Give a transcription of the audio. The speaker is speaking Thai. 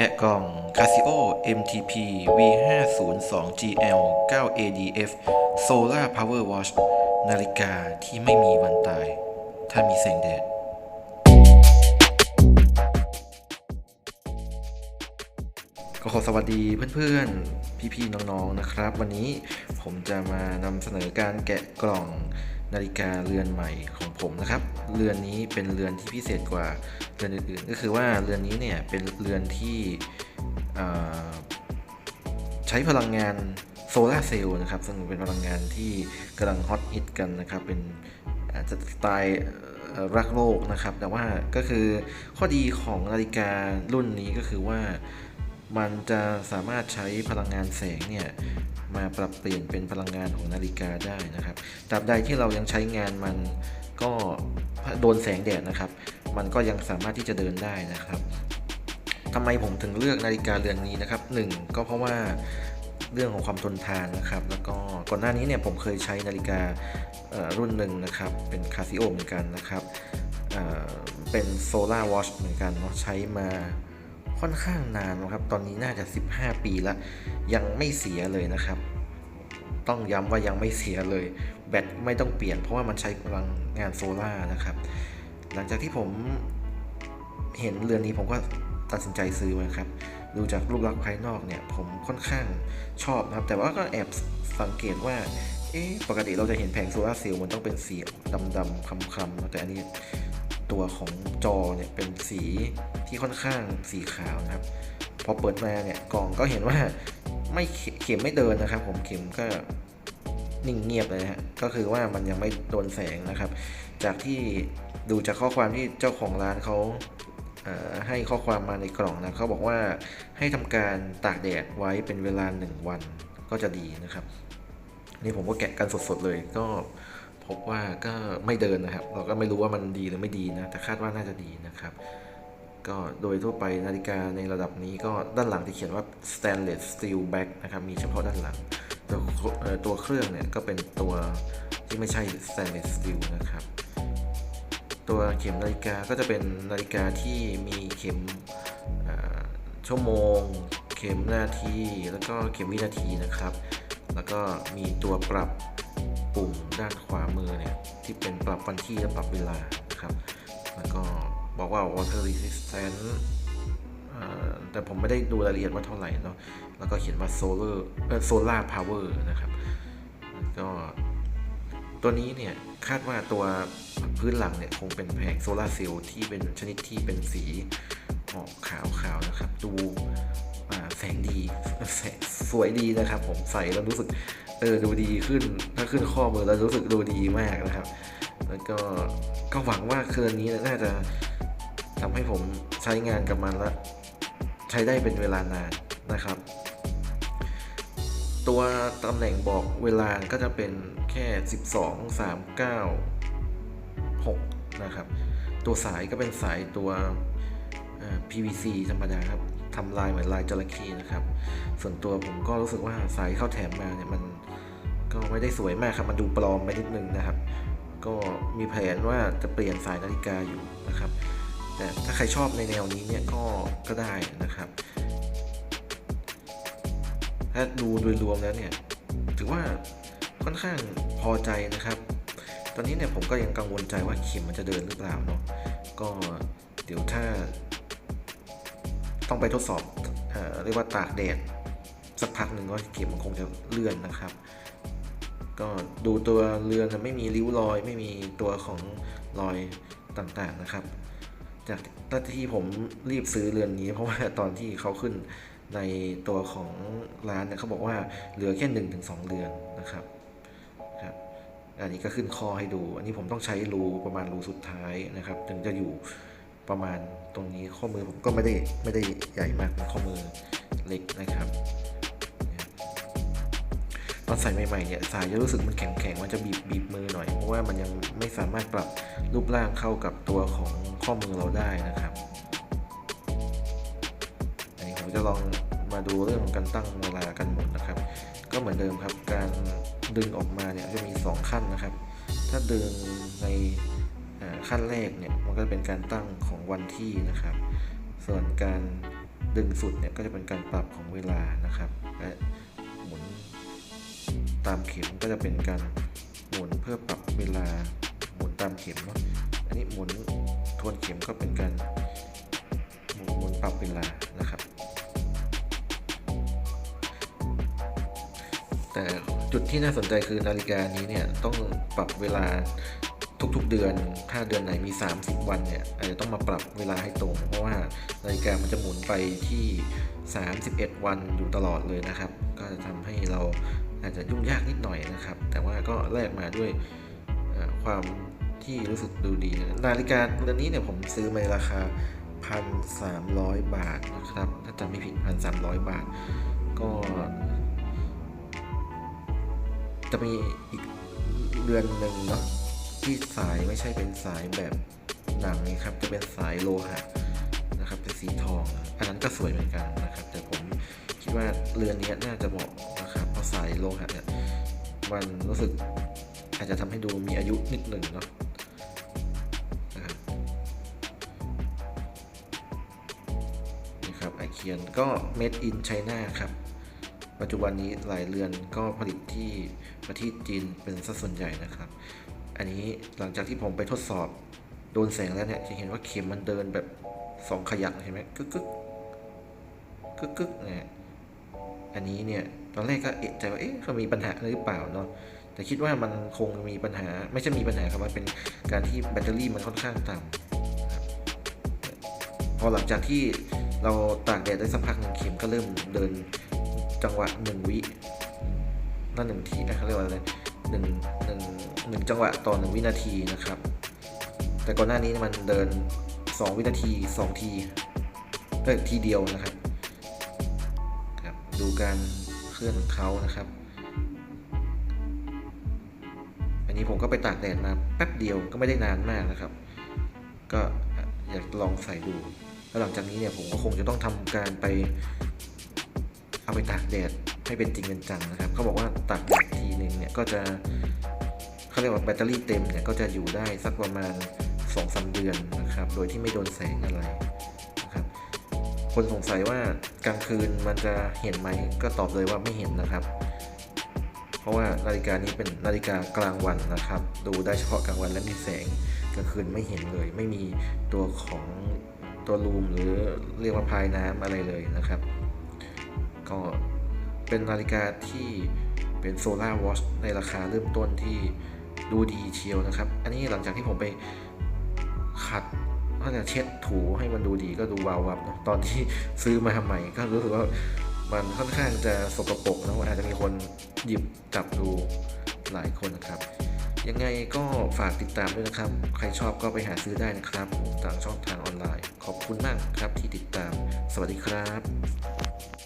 แกะกล่อง Casio MTP V502GL 9ADF Solar Power Watch นาฬิกาที่ไม่มีวันตาย ถ้ามีแสงแดด ก็ขอสวัสดีเพื่อนๆ พี่ๆ น้องๆ นะครับ วันนี้ผมจะมานำเสนอการแกะกล่อง นาฬิกาเรือนใหม่ของผมนะครับ เรือนนี้เป็นเรือนที่พิเศษกว่าเรือนอื่นๆ ก็คือว่าเรือนนี้เนี่ยเป็นเรือนที่ใช้พลังงานโซลาร์เซลล์นะครับ ซึ่งเป็นพลังงานที่กำลังฮอตฮิตกันนะครับ เป็นอาจจะสไตล์รักโลกนะครับ แต่ว่าก็คือข้อดีของนาฬิการุ่นนี้ก็คือว่า มันจะสามารถใช้พลังงานแสงเนี่ยมาปรับเปลี่ยนเป็นพลังงานของนาฬิกาได้นะครับตราบใดที่เรายังใช้งานมันก็โดนแสงแดดนะครับ มันก็ยังสามารถที่จะเดินได้นะครับทำไมผมถึงเลือกนาฬิกาเรือนนี้นะครับหนึ่งก็เพราะว่าเรื่องของความทนทานนะครับ แล้วก็ก่อนหน้านี้เนี่ยผมเคยใช้นาฬิการุ่นหนึ่งนะครับ เป็นคาซิโอเหมือนกันนะครับเเป็นโซลาร์วอชเหมือนกันเนาะใช้มา ค่อนข้างนานนะครับ ตอนนี้น่าจะ 15 ปีแล้ว ยังไม่เสียเลยนะครับ ต้องย้ำว่ายังไม่เสียเลย แบตไม่ต้องเปลี่ยนเพราะว่ามันใช้พลังงานโซล่านะครับ หลังจากที่ผมเห็นเรือนนี้ผมก็ตัดสินใจซื้อมาครับ ดูจากรูปลักษณ์ภายนอกเนี่ย ผมค่อนข้างชอบนะครับ แต่ว่าก็แอบสังเกตว่า เอ๊ะ ปกติเราจะเห็นแผงโซลาร์เซลล์มันต้องเป็นสีดำๆคำๆแต่อันนี้ ตัวของจอเนี่ยเป็นสีที่ค่อนข้างสีขาวนะครับ พอเปิดมาเนี่ยกล่องก็เห็นว่าไม่เข็มไม่เดินนะครับ ผมเข็มก็นิ่งเงียบเลยฮะก็คือว่ามันยังไม่โดนแสงนะครับ จากที่ดูจากข้อความที่เจ้าของร้านเขาให้ข้อความมาในกล่องนะเขาบอกว่าให้ทำการตากแดดไว้เป็นเวลาหนึ่งวันก็จะดีนะครับ นี่ผมก็แกะกันสดๆเลยก็ พบว่าก็ไม่เดินนะครับ เราก็ไม่รู้ว่ามันดีหรือไม่ดีนะ แต่คาดว่าน่าจะดีนะครับ ก็โดยทั่วไปนาฬิกาในระดับนี้ก็ด้านหลังที่เขียนว่า stainless steel back นะครับ มีเฉพาะด้านหลัง ตัวเอ่อตัวเครื่องเนี่ยก็เป็นตัวที่ไม่ใช่ stainless steel นะครับ ตัวเข็มนาฬิกาก็จะเป็นนาฬิกาที่มีเข็มชั่วโมง เข็มนาที แล้วก็เข็มวินาทีนะครับ แล้วก็มีตัวปรับ ปุ่มด้านขวามือเนี่ย ที่เป็นปรับวันที่และปรับเวลานะครับ แล้วก็บอกว่า water resistant อ่าแต่ผมไม่ได้ดูรายละเอียดว่าเท่าไหร่เนาะ แล้วก็เขียนว่า solar solar power นะครับ ก็ ตัวนี้เนี่ย คาดว่าตัวพื้นหลังเนี่ย คงเป็นแผงโซลาร์เซลล์ที่เป็นชนิดที่เป็นสีออกขาวๆนะครับ ดูแสงดีแสงสวยดีนะครับ ผมใส่แล้วรู้สึก เออดูดีขึ้น ถ้าขึ้นข้อมือแล้วรู้สึกดูดีมากนะครับ แล้วก็ก็หวังว่าคืนนี้น่าจะทำให้ผมใช้งานกับมันแล้วใช้ได้เป็นเวลานานนะครับ ตัวตำแหน่งบอกเวลาก็จะเป็นแค่ 12 3 9 6 นะครับ ตัวสายก็เป็นสายตัว PVC ธรรมดาครับทำลายเหมือนลายจระเข้นะครับ ส่วนตัวผมก็รู้สึกว่าสายเข้าแถมมาเนี่ยมัน ก็ไม่ได้สวยมากครับมันดูปลอมไปนิดนึงนะครับ ก็มีแผนว่าจะเปลี่ยนสายนาฬิกาอยู่นะครับ แต่ถ้าใครชอบในแนวนี้เนี่ยก็ก็ได้นะครับ ถ้าดูโดยรวมแล้วเนี่ยถือว่าค่อนข้างพอใจนะครับ ตอนนี้เนี่ยผมก็ยังกังวลใจว่าเข็มมันจะเดินหรือเปล่าเนาะก็เดี๋ยวถ้า ต้องไปทดสอบเอเรียกว่าตากแดดสักพักหนึ่งว่าเข็มมันคงจะเลื่อนนะครับ ก็ดูตัวเรือนไม่มีริ้วรอย ไม่มีตัวของรอยต่างๆนะครับ จากตอนที่ผมรีบซื้อเรือนนี้ เพราะว่าตอนที่เขาขึ้นในตัวของร้านเนี่ยเขาบอกว่าเหลือแค่หนึ่งถึงสองเรือนนะครับครับ อันนี้ก็ขึ้นคอให้ดู อันนี้ผมต้องใช้รูประมาณรูสุดท้ายนะครับ ถึงจะอยู่ประมาณตรงนี้ข้อมือผมก็ไม่ได้ไม่ได้ใหญ่มากนะข้อมือเล็กนะครับ ตอนใส่ใหม่ๆเนี่ยสายจะรู้สึกมันแข็งๆมันจะบีบบีบมือหน่อย เพราะว่ามันยังไม่สามารถปรับรูปร่างเข้ากับตัวของข้อมือเราได้นะครับอันนี้ผมจะลองมาดูเรื่องของการตั้งเวลากันหมดนะครับ ก็เหมือนเดิมครับการดึงออกมาเนี่ยจะมี 2 ขั้นนะครับ ถ้าดึงในขั้นแรกเนี่ยมันก็จะเป็นการตั้งของวันที่นะครับ ส่วนการดึงสุดเนี่ยก็จะเป็นการปรับของเวลานะครับและ ตามเข็มก็จะเป็นการหมุนเพื่อปรับเวลาหมุนตามเข็มเนาะอันนี้หมุนทวนเข็มก็เป็นการหมุนหมุนปรับเวลานะครับ แต่จุดที่น่าสนใจคือนาฬิกานี้เนี่ยต้องปรับเวลาทุกๆเดือน ถ้าเดือนไหนมี 30 วันเนี่ยอาจจะต้องมาปรับเวลาให้ตรง เพราะว่านาฬิกามันจะหมุนไปที่ 31 วันอยู่ตลอดเลยนะครับ ก็จะทำให้เรา อาจจะยุ่งยากนิดหน่อยนะครับ แต่ว่าก็แลกมาด้วยความที่รู้สึกดูดีนะนาฬิกาเรือนนี้เนี่ยผมซื้อมาราคา 1,300 บาทนะครับ ถ้าจำไม่ผิด 1,300 บาท ก็ จะมีอีกเรือนหนึ่งเนาะที่สายไม่ใช่เป็นสายแบบหนังนี่ครับ จะเป็นสายโลหะนะครับเป็นสีทอง อันนั้นก็สวยเหมือนกันนะครับ แต่ผมคิดว่าเรือนนี้น่าจะเหมาะ นะครับเพราะสายโลหะเนี่ยมันรู้สึกอาจจะทำให้ดูมีอายุนิดหนึ่งเนาะนะครับนี่ครับไอเคียนก็ made in China ครับ ปัจจุบันนี้หลายเรือนก็ผลิตที่ประเทศจีนเป็นสัดส่วนใหญ่นะครับ อันนี้หลังจากที่ผมไปทดสอบโดนแสงแล้วเนี่ยจะเห็นว่าเข็มมันเดินแบบสองขยักเห็นไหมกึกกึกกึกกึกเนี่ย อันนี้เนี่ยตอนแรกก็เอะใจว่าเอ๊ะเขามีปัญหาหรือเปล่าเนาะแต่คิดว่ามันคงมีปัญหาไม่ใช่มีปัญหาครับมันเป็นการที่แบตเตอรี่มันค่อนข้างต่ำพอหลังจากที่เราตากแดดได้สักพักหนึ่งเข็มก็เริ่มเดินจังหวะหนึ่งวินั่นหนึ่งทีนะเขาเรียกว่าอะไรหนึ่งหนึ่งหนึ่งจังหวะต่อหนึ่งวินาทีนะครับ แต่ก่อนหน้านี้มันเดินสองวินาทีสองทีเอ้ทีเดียวนะครับ ดูการเคลื่อนของเขานะครับ อันนี้ผมก็ไปตากแดดมาแป๊บเดียวก็ไม่ได้นานมากนะครับ ก็อยากลองใส่ดู แล้วหลังจากนี้เนี่ยผมก็คงจะต้องทำการไป เอาไปตากแดดให้เป็นจริงเป็นจังนะครับ เขาบอกว่าตากแดดทีหนึ่งเนี่ยก็จะเขาเรียกว่าแบตเตอรี่เต็มเนี่ยก็จะอยู่ได้สักประมาณ2อสเดือนนะครับ โดยที่ไม่โดนแสงอะไร คนสงสัยว่ากลางคืนมันจะเห็นไหมก็ตอบเลยว่าไม่เห็นนะครับ เพราะว่านาฬิกานี้เป็นนาฬิกากลางวันนะครับ ดูได้เฉพาะกลางวันและมีแสงกลางคืนไม่เห็นเลย ไม่มีตัวของตัวลูมหรือเรียกว่าพายน้ำอะไรเลยนะครับ ก็เป็นนาฬิกาที่เป็นโซลาร์วอชในราคาเริ่มต้นที่ดูดีเชียวนะครับ อันนี้หลังจากที่ผมไปขัด ก็จะเช็ดถูให้มันดูดีก็ดูวาววับนะตอนที่ซื้อมาใหม่ก็รู้สึกว่ามันค่อนข้างจะสกปรกนะอาจจะมีคนหยิบจับดูหลายคนนะครับยังไงก็ฝากติดตามด้วยนะครับ ใครชอบก็ไปหาซื้อได้นะครับ ต่างช่องทางออนไลน์ ขอบคุณมากครับที่ติดตาม สวัสดีครับ